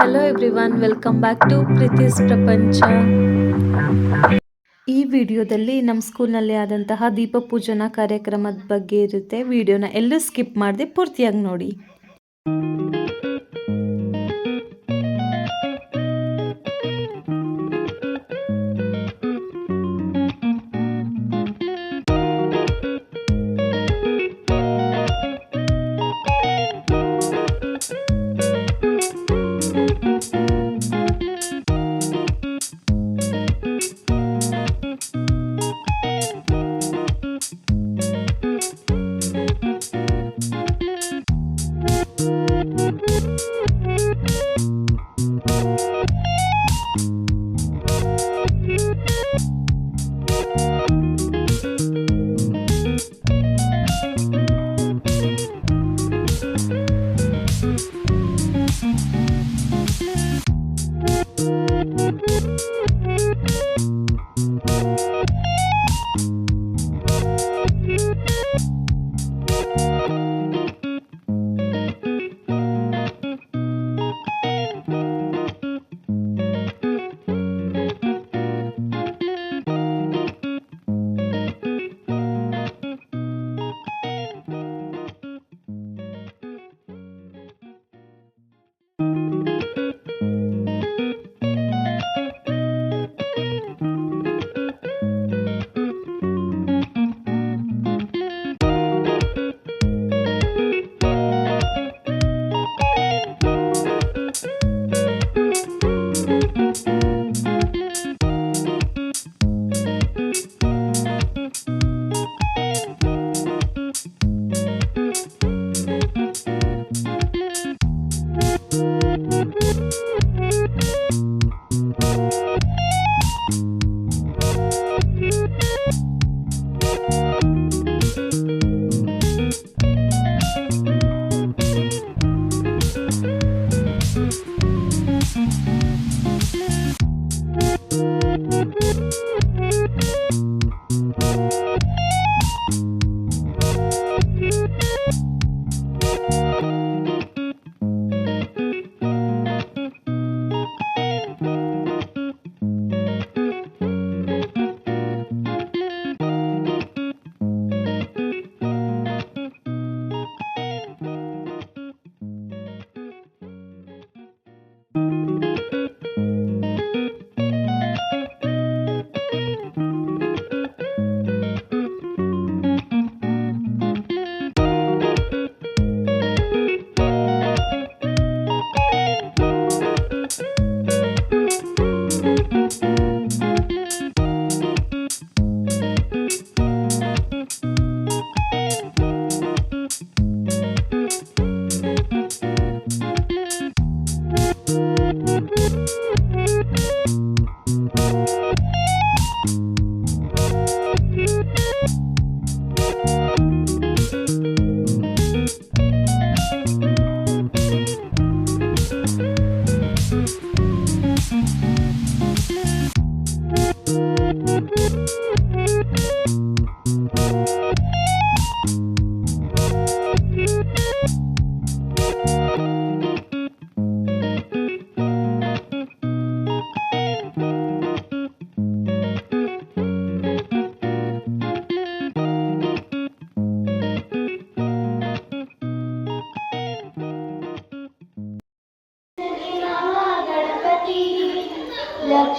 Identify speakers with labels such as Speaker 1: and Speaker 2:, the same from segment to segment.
Speaker 1: Hello everyone welcome back to Preethi's Prapancha ಈ ವಿಡಿಯೋದಲ್ಲಿ ನಮ್ಮ ಸ್ಕೂಲ್ನಲ್ಲಿ ಆದಂತಹ ದೀಪ ಪೂಜನಾ ಕಾರ್ಯಕ್ರಮದ ಬಗ್ಗೆ ಇರುತ್ತೆ. ವಿಡಿಯೋನ ಎಲ್ಲೂ ಸ್ಕಿಪ್ ಮಾಡದೆ ಪೂರ್ತಿಯಾಗಿ ನೋಡಿ.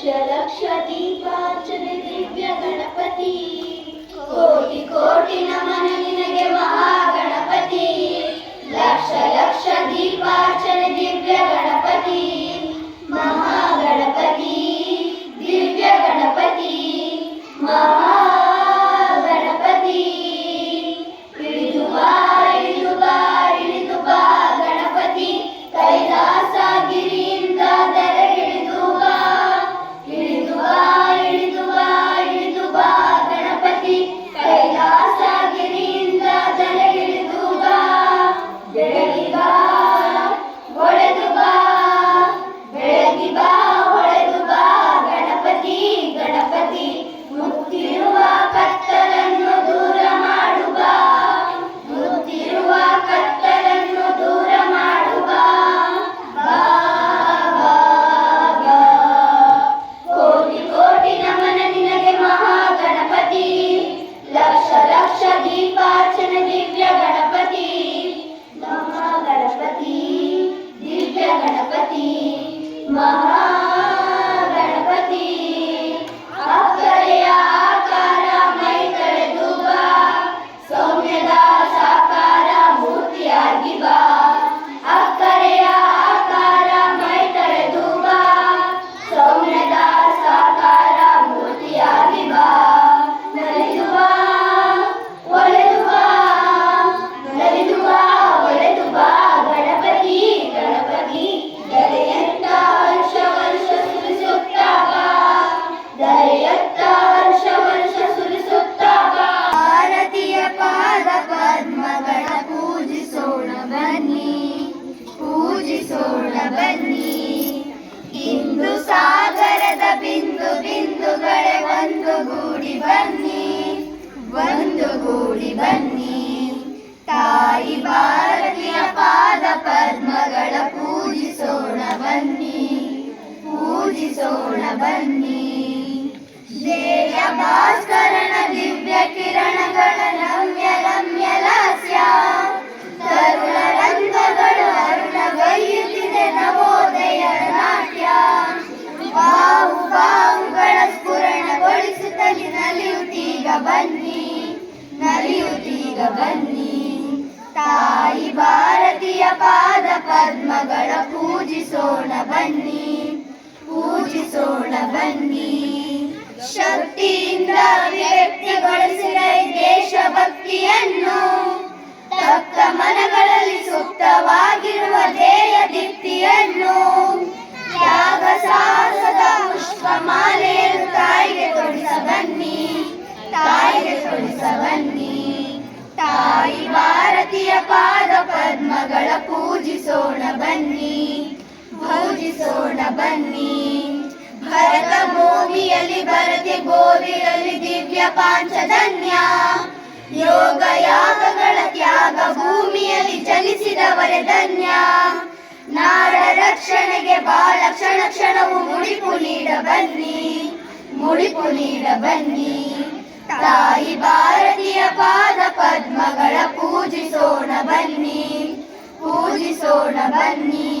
Speaker 2: special ಪೂಜಿಸೋಣ ಬನ್ನಿ. ಇಂದು ಸಾಗರದ ಬಿಂದು ಬಿಂದುಗಳೇ ಒಂದು ಗೂಡಿ ಬನ್ನಿ. ಒಂದು ಗೂಡಿ ಬನ್ನಿ. ತಾಯಿ ಭಾರತೀಯ ಪಾದ ಪದ್ಮಗಳ ಪೂಜಿಸೋಣ ಬನ್ನಿ. ಪೂಜಿಸೋಣ ಬನ್ನಿ. ದೇಯ ಭಾಸ್ಕರನ ದಿವ್ಯ ಕಿರಣಗಳ ರಮ್ಯ ರಮ್ಯ ಶಕ್ತಿಯಿಂದ ವ್ಯಕ್ತಿಗೊಳಿಸಿದ ದೇಶಭಕ್ತಿಯನ್ನು ತಕ್ಕ ಮನಗಳಲ್ಲಿ ಸೂಕ್ತವಾಗಿರುವ ಧ್ಯೇಯ ದೀಪ್ತಿಯನ್ನು ತ್ಯಾಗ ಸಾಹಸದ ಪುಷ್ಪ ಮಾಲೆಯನ್ನು ತಾಯಿಗೆ ತೊಡಿಸಬನ್ನಿ ತಾಯಿಗೆ ತೊಡಿಸಬನ್ನಿ ತಾಯಿ ಭಾರತೀಯ ಪಾದ ಪದ್ಮಗಳ ಪೂಜಿಸೋಣ ಬನ್ನಿ, ಪೂಜಿಸೋಣ ಗೋವಿಯಲ್ಲಿ ದಿವ್ಯ ಪಾಂಚಜನ್ಯ. ಯೋಗ ಯಾಗಗಳ ತ್ಯಾಗ ಭೂಮಿಯಲ್ಲಿ ಜನಿಸಿದವರೇ ಧನ್ಯ. ನಾಡ ರಕ್ಷಣೆಗೆ ಬಾಳ ಕ್ಷಣ ಕ್ಷಣವು ಮುಡಿಪು ನೀಡ ಬನ್ನಿ, ಮುಡಿಪು ನೀಡ ಬನ್ನಿ. ತಾಯಿ ಭಾರತೀಯ ಪಾದ ಪದ್ಮಗಳ ಪೂಜಿಸೋಣ ಬನ್ನಿ ಪೂಜಿಸೋಣ ಬನ್ನಿ.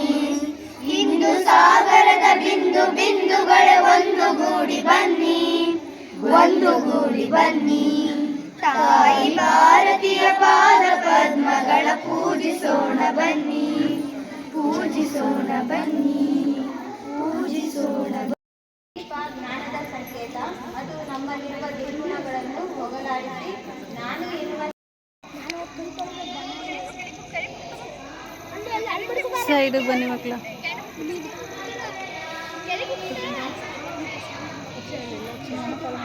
Speaker 2: ಇಂದು ಸಾಗರದ ಬಿಂದು ಬಿಂದುಗಳ ಒಂದು ಗೂಡಿ ಬನ್ನಿ. ಒಂದು ಗೂಡಿ ಬನ್ನಿ. ತಾಯಿ ಭಾರತೀಯ ಪಾದ ಪದ್ಮಗಳ ಪೂಜಿಸೋಣ ಬನ್ನಿ. ಪೂಜಿಸೋಣ ಬನ್ನಿ. ಪೂಜಿಸೋಣ ಜ್ಞಾನದ ಸಂಕೇತ. ಅದು ನಮ್ಮಲ್ಲಿರುವ ದುರ್ಗುಣಗಳನ್ನು ಹೋಗಲಾಡಿಸಿ ನಾನು ಎನ್ನುವ
Speaker 3: ಸೈಡ್ ಬನ್ನಿ ಮಕ್ಕಳ.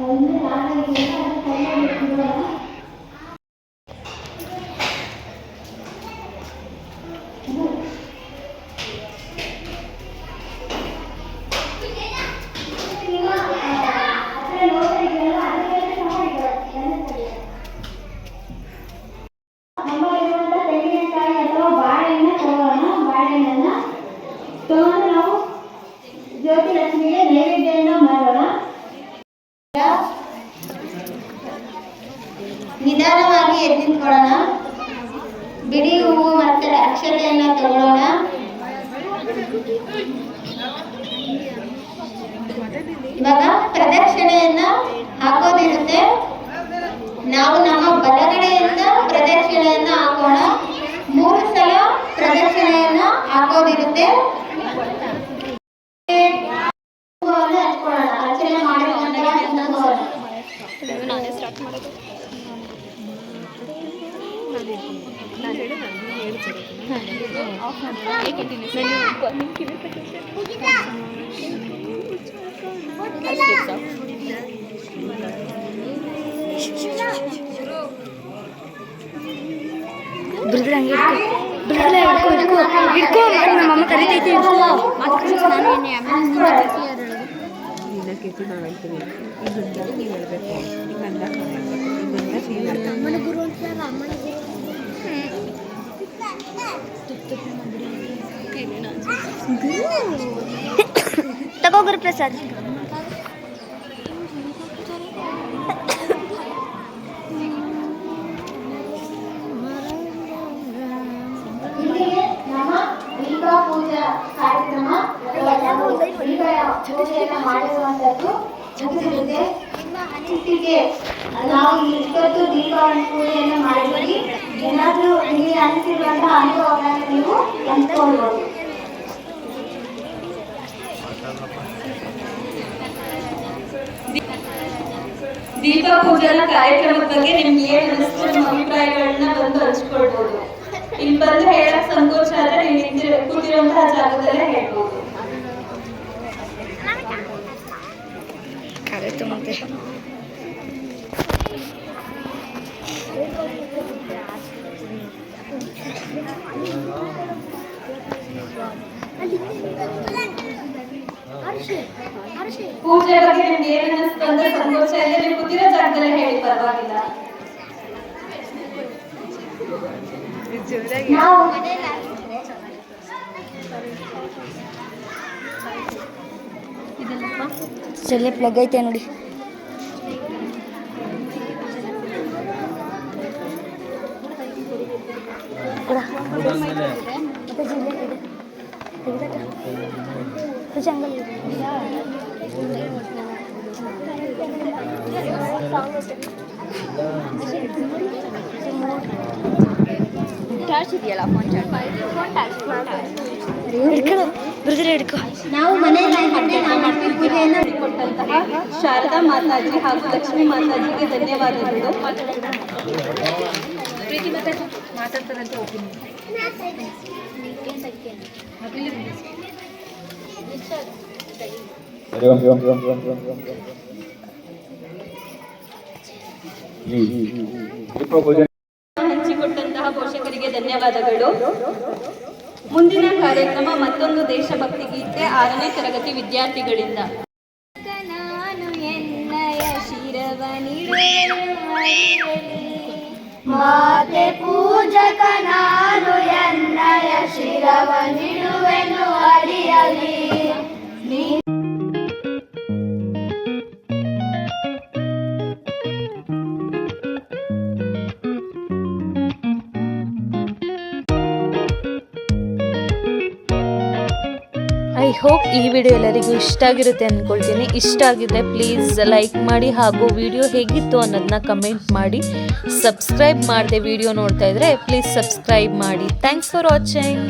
Speaker 2: 我们ไ那个รักในใจ ನಾವು ನಮ್ಮ ಬಲಗಡೆಯಿಂದ ಪ್ರದಕ್ಷಿಣೆಯನ್ನ ಹಾಕೋಣ. ಮೂರು ಸಲ ಪ್ರದಕ್ಷಿಣೆಯನ್ನ ಹಾಕೋದಿರುತ್ತೆ. ಹೂವನ್ನ ಹಚ್ಕೊಳ್ಳೋಣ ಅರ್ಚನೆ ಮಾಡಿಕೊಂಡಾಗ ನಿಂತ್ಕೊಳ್ಳೋಣ.
Speaker 4: ದಿನಕ್ಕೆ ನಾವು ಹೇಳ್ತೀವಿ ಇದೊಂದು ನೀವು ಹೇಳಬೇಕು ಹಿಂಗೆ ಅಂದಾಗ ನಾವು ಹೇಳ್ಬೇಕು ಇದೊಂದು ನೀವು ಹೇಳ್ಬೇಕು
Speaker 2: ತಗೋ ಗುರುಪ್ರಸಾದ್ ಇಲ್ಲಿಗೆ ನಮ್ಮ ದೀಪಾ ಪೂಜಾ ಕಾರ್ಯಕ್ರಮ ಅದ್ರ ಜೊತೆ ನಿಮ್ಮ ಅನಿಸಿಕೆ ನಾವು ಇಷ್ಟೊತ್ತು ದೀಪಾವಳಿ ಪೂಜೆಯನ್ನು ಮಾಡಿದ್ವಿ ಏನಾದರೂ ನಿಮಗೆ ಅನಿಸಿರುವಂತಹ ಅನುಭವಗಳನ್ನು ನೀವು ಹಂಚ್ಕೊಳ್ಬೋದು.
Speaker 3: ದೀಪ ಪೂಜನ ಕಾರ್ಯಕ್ರಮದ ಬಗ್ಗೆ ನಿಮ್ಗೆ ಏನು ಅನಿಸ್ತು ನಿಮ್ಮ ಅಭಿಪ್ರಾಯಗಳನ್ನ ಬಂದು ಹಂಚ್ಕೊಳ್ಬೋದು. ಇಲ್ಲಿ ಬಂದು ಹೇಳಕ್ ಸಂಕೋಚ ಆದ್ರೆ ನೀವು ಕೂತಿರುವಂತಹ ಜಾಗದಲ್ಲೇ ಹೇಳ್ಬೋದು.
Speaker 4: ಕರೆಕ್ಟ್ ಮತ್ತೆ
Speaker 3: ಪೂಜೆ ಬಗ್ಗೆ ನಿಮ್ಗೆ ಏನ್ ಅನಿಸ್ತು ಅಂತ ಸಂಕೋಚ ಇದೆ ನೀವು ಕೂತಿರೋ ಜಾಗದಲ್ಲೇ ಹೇಳಿ ಪರವಾಗಿಲ್ಲ
Speaker 2: ನಾವು
Speaker 4: ಸೊಳ್ಳೆ ಪ್ಲಗ್ ಐತೆ ನೋಡಿ ಟಾರ್ಚ್ ಇದೆಯಲ್ಲ ಫೋನ್ ಹಿಡ್ಕೊಳ್ಳೋ ಬ್ರದರ್ ಹಿಡ್ಕೊ
Speaker 2: ನಾವು ಮನೆಯಲ್ಲಿ ಪೂಜೆಯನ್ನು
Speaker 3: ಶಾರದಾ ಮಾತಾಜಿ ಹಾಗೂ ಲಕ್ಷ್ಮೀ ಮಾತಾಜಿಗೆ ಧನ್ಯವಾದಗಳು ಹಂಚಿಕೊಟ್ಟಂತಹ ಪೋಷಕರಿಗೆ ಧನ್ಯವಾದಗಳು ಮುಂದಿನ ಕಾರ್ಯಕ್ರಮ ಮತ್ತೊಂದು ದೇಶಭಕ್ತಿ ಗೀತೆ ಆರನೇ ತರಗತಿ ವಿದ್ಯಾರ್ಥಿಗಳಿಂದ.
Speaker 2: ನಾನು ಎನ್ನಯ ಮಾತೆ ಪೂಜಕ ನಾನು ಎನ್ನಯ ಶಿರವ ನಿಡುವೆನು
Speaker 3: ಐ ಹೋಪ್ ಈ ವಿಡಿಯೋ ಎಲ್ಲರಿಗೂ ಇಷ್ಟ ಆಗಿರುತ್ತೆ ಅಂದ್ಕೊಳ್ತೀನಿ ಇಷ್ಟ ಆಗಿದೆ ಪ್ಲೀಸ್ ಲೈಕ್ ಮಾಡಿ ಹಾಗೂ ವಿಡಿಯೋ ಹೇಗಿತ್ತು ಅನ್ನೋದನ್ನ ಕಮೆಂಟ್ ಮಾಡಿ. ಸಬ್ಸ್ಕ್ರೈಬ್ ಮಾಡಿದೆ ವಿಡಿಯೋ ನೋಡ್ತಾ ಇದ್ರೆ ಪ್ಲೀಸ್ ಸಬ್ಸ್ಕ್ರೈಬ್ ಮಾಡಿ. Thanks for watching